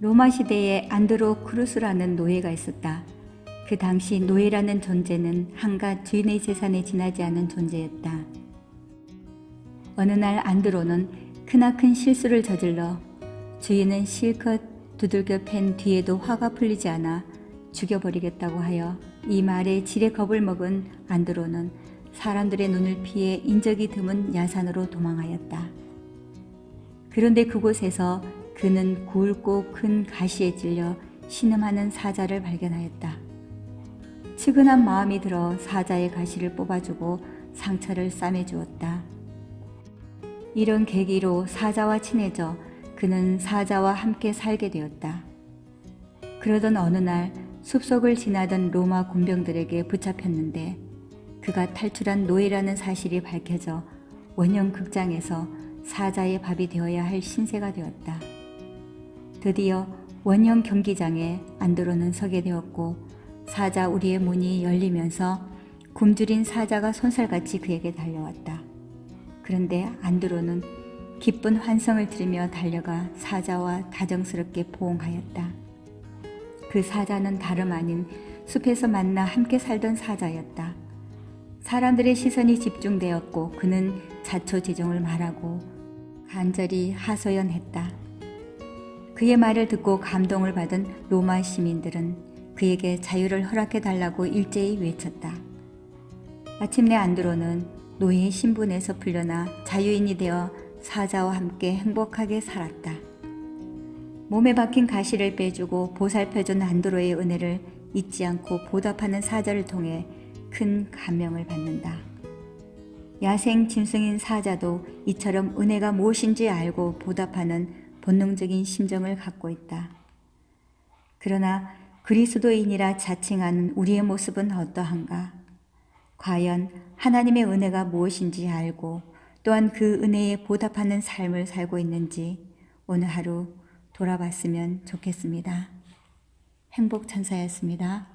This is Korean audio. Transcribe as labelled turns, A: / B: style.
A: 로마 시대에 안드로 크루스라는 노예가 있었다. 그 당시 노예라는 존재는 한갓 주인의 재산에 지나지 않은 존재였다. 어느 날 안드로는 크나큰 실수를 저질러 주인은 실컷 두들겨 팬 뒤에도 화가 풀리지 않아 죽여버리겠다고 하여 이 말에 지레 겁을 먹은 안드로는 사람들의 눈을 피해 인적이 드문 야산으로 도망하였다. 그런데 그곳에서 그는 굵고 큰 가시에 찔려 신음하는 사자를 발견하였다. 측은한 마음이 들어 사자의 가시를 뽑아주고 상처를 싸매주었다. 이런 계기로 사자와 친해져 그는 사자와 함께 살게 되었다. 그러던 어느 날 숲속을 지나던 로마 군병들에게 붙잡혔는데 그가 탈출한 노예라는 사실이 밝혀져 원형 극장에서 사자의 밥이 되어야 할 신세가 되었다. 드디어 원형 경기장에 안드로는 서게 되었고 사자 우리의 문이 열리면서 굶주린 사자가 손살같이 그에게 달려왔다. 그런데 안드로는 기쁜 환성을 들으며 달려가 사자와 다정스럽게 포옹하였다. 그 사자는 다름 아닌 숲에서 만나 함께 살던 사자였다. 사람들의 시선이 집중되었고 그는 자초지종을 말하고 간절히 하소연했다. 그의 말을 듣고 감동을 받은 로마 시민들은 그에게 자유를 허락해 달라고 일제히 외쳤다. 마침내 안드로는 노예 신분에서 풀려나 자유인이 되어 사자와 함께 행복하게 살았다. 몸에 박힌 가시를 빼주고 보살펴준 안드로의 은혜를 잊지 않고 보답하는 사자를 통해 큰 감명을 받는다. 야생 짐승인 사자도 이처럼 은혜가 무엇인지 알고 보답하는 본능적인 심정을 갖고 있다. 그러나 그리스도인이라 자칭하는 우리의 모습은 어떠한가? 과연 하나님의 은혜가 무엇인지 알고 또한 그 은혜에 보답하는 삶을 살고 있는지 오늘 하루 돌아봤으면 좋겠습니다. 행복천사였습니다.